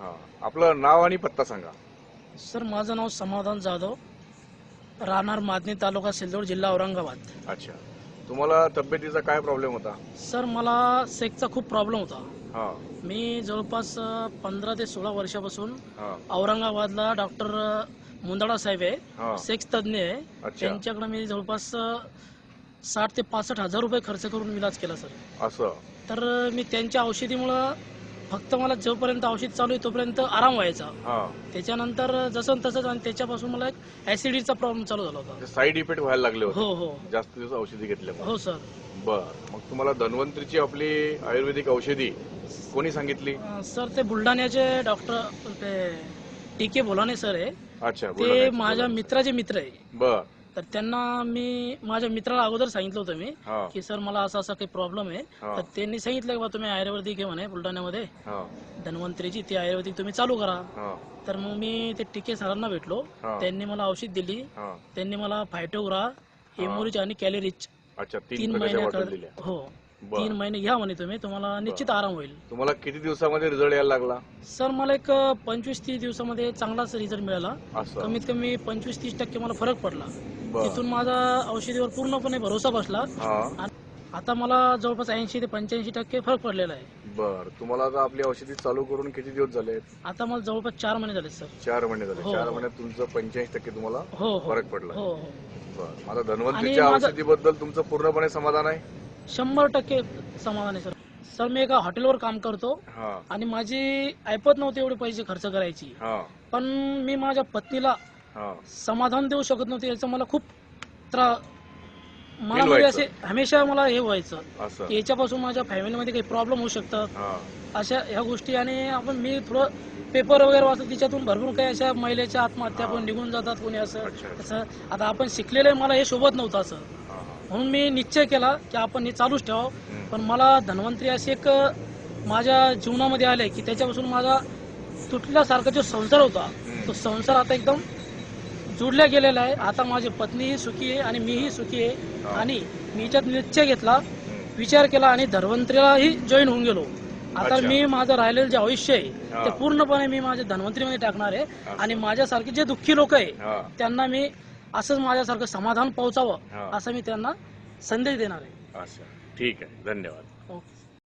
हा. आपलं नाव आणि पत्ता सांगा. सर माझं नाव समाधान जाधव. राहणार मादनी तालुका सिल्लोड जिल्हा औरंगाबाद. अच्छा. तुम्हाला तब्येतीचा काय प्रॉब्लेम होता? सर मला सेकचा खूप प्रॉब्लेम होता. हा. मी जवळपास पंधरा ते सोळा वर्षापासून हा. औरंगाबादला डॉक्टर मुंदाडा साहेब आहे. सेक्स तज्ज्ञ आहे. अच्छा. त्यांच्याकडे मी जवळपास साठ ते पासष्ट हजार रुपये खर्च करून इलाज केला सर. असं. तर मी त्यांच्या औषधीमुळं फक्त मला जोपर्यंत औषध चालू आहे तोपर्यंत आराम व्हायचा. हा. त्याच्यानंतर जसं तसंच आणि त्याच्यापासून मला एक ऍसिडिटीचा प्रॉब्लेम चालू झाला होता. साईड इफेक्ट व्हायला लागले होते. हो हो. जास्त दिवस औषधी घेतल्यामुळे हो सर. बर. मग तुम्हाला धन्वंतरीची आपली आयुर्वेदिक औषधी कोणी सांगितली? अं, सर ते बुलढाण्याचे डॉक्टर ते टी के बोलाने सर आहे. अच्छा ते बुलढाण्याचे. माझ्या मित्राचे मित्र आहे. बर. तर त्यांना मी माझ्या मित्राला अगोदर सांगितलं होतं मी हा. की सर मला असा असा काही प्रॉब्लेम आहे. हा. तर त्यांनी सांगितलं की बा तुम्ही आयुर्वेदिक घे म्हणे बुलढाण्यामध्ये. हा. धन्वंतरीची ती आयुर्वेदिक तुम्ही चालू करा. हा. तर मग मी ते टीके सरांना भेटलो. हा. त्यांनी मला औषध दिली. हा. त्यांनी मला फायटोग्रा हेमोरिच आणि कॅलरीच अच्छा तीन तीन प्रकारच्या बॉटल हो. तीन महिने घ्या म्हणे तुम्ही तुम्हाला निश्चित आराम होईल. तुम्हाला किती दिवसामध्ये रिझल्ट यायला लागला? सर मला एक पंचवीस तीस दिवसामध्ये चांगलाच रिझल्ट मिळाला. असं. कमीत कमी पंचवीस तीस टक्के मला फरक पडला. बर. तिथून माझा औषधीवर पूर्णपणे भरोसा बसला. हा. आता मला जवळपास ऐंशी ते पंच्याऐंशी टक्के फरक पडलेला आहे. बर. तुम्हाला आता आपली औषधी चालू करून किती दिवस झाले आता मला जवळपास चार महिने झाले सर. चार महिने झाले. हो. चार महिन्यात तुमचं पंच्याऐंशी टक्के तुम्हाला हो हो. फरक पडला. हो हो. बर. माझा धन्वंतरीच्या आणि माझं- औषधीबद्दल तुमचं पूर्णपणे समाधान आहे. शंभर टक्के समाधान आहे सर. सर मी एका हॉटेलवर काम करतो हा. आणि माझी ऐपत नव्हती एवढे पैसे खर्च करायची. हा. पण मी माझ्या पत्नीला हा. समाधान देऊ शकत नव्हते याचं मला खूप त्रा मला म्हणजे. असे हमेशा मला हे व्हायचं. की याच्यापासून माझ्या फॅमिलीमध्ये काही प्रॉब्लेम होऊ शकतात. अशा ह्या गोष्टी आणि आपण मी थोडं पेपर वगैरे वाचतो तिच्यातून भरपूर काही अशा महिलेच्या आत्महत्या पण निघून जातात कोणी असं. असं आता आपण शिकलेले मला हे शोभत नव्हतं असं. म्हणून मी निश्चय केला की आपण हे चालूच ठेवावं. पण मला धन्वंतरी असे एक माझ्या जीवनामध्ये आले की त्याच्यापासून माझा तुटल्यासारखा जो संसार होता तो संसार आता एकदम जुडल्या गेलेला आहे आता माझी पत्नीही सुखी आहे आणि मीही सुखी आहे. आणि मी याच्यात निश्चय घेतला. विचार केला आणि धन्वंतरीलाही जॉईन होऊन गेलो आता. मी माझं राहिलेलं जे आयुष्य आहे. ते पूर्णपणे मी माझ्या धन्वंतरीमध्ये टाकणार आहे. आणि माझ्यासारखे जे दुःखी लोक आहे त्यांना मी असंच माझ्यासारखं समाधान हा. पोहोचावं असं मी त्यांना संदेश देणार आहे. अच्छा ठीक आहे. धन्यवाद. ओके.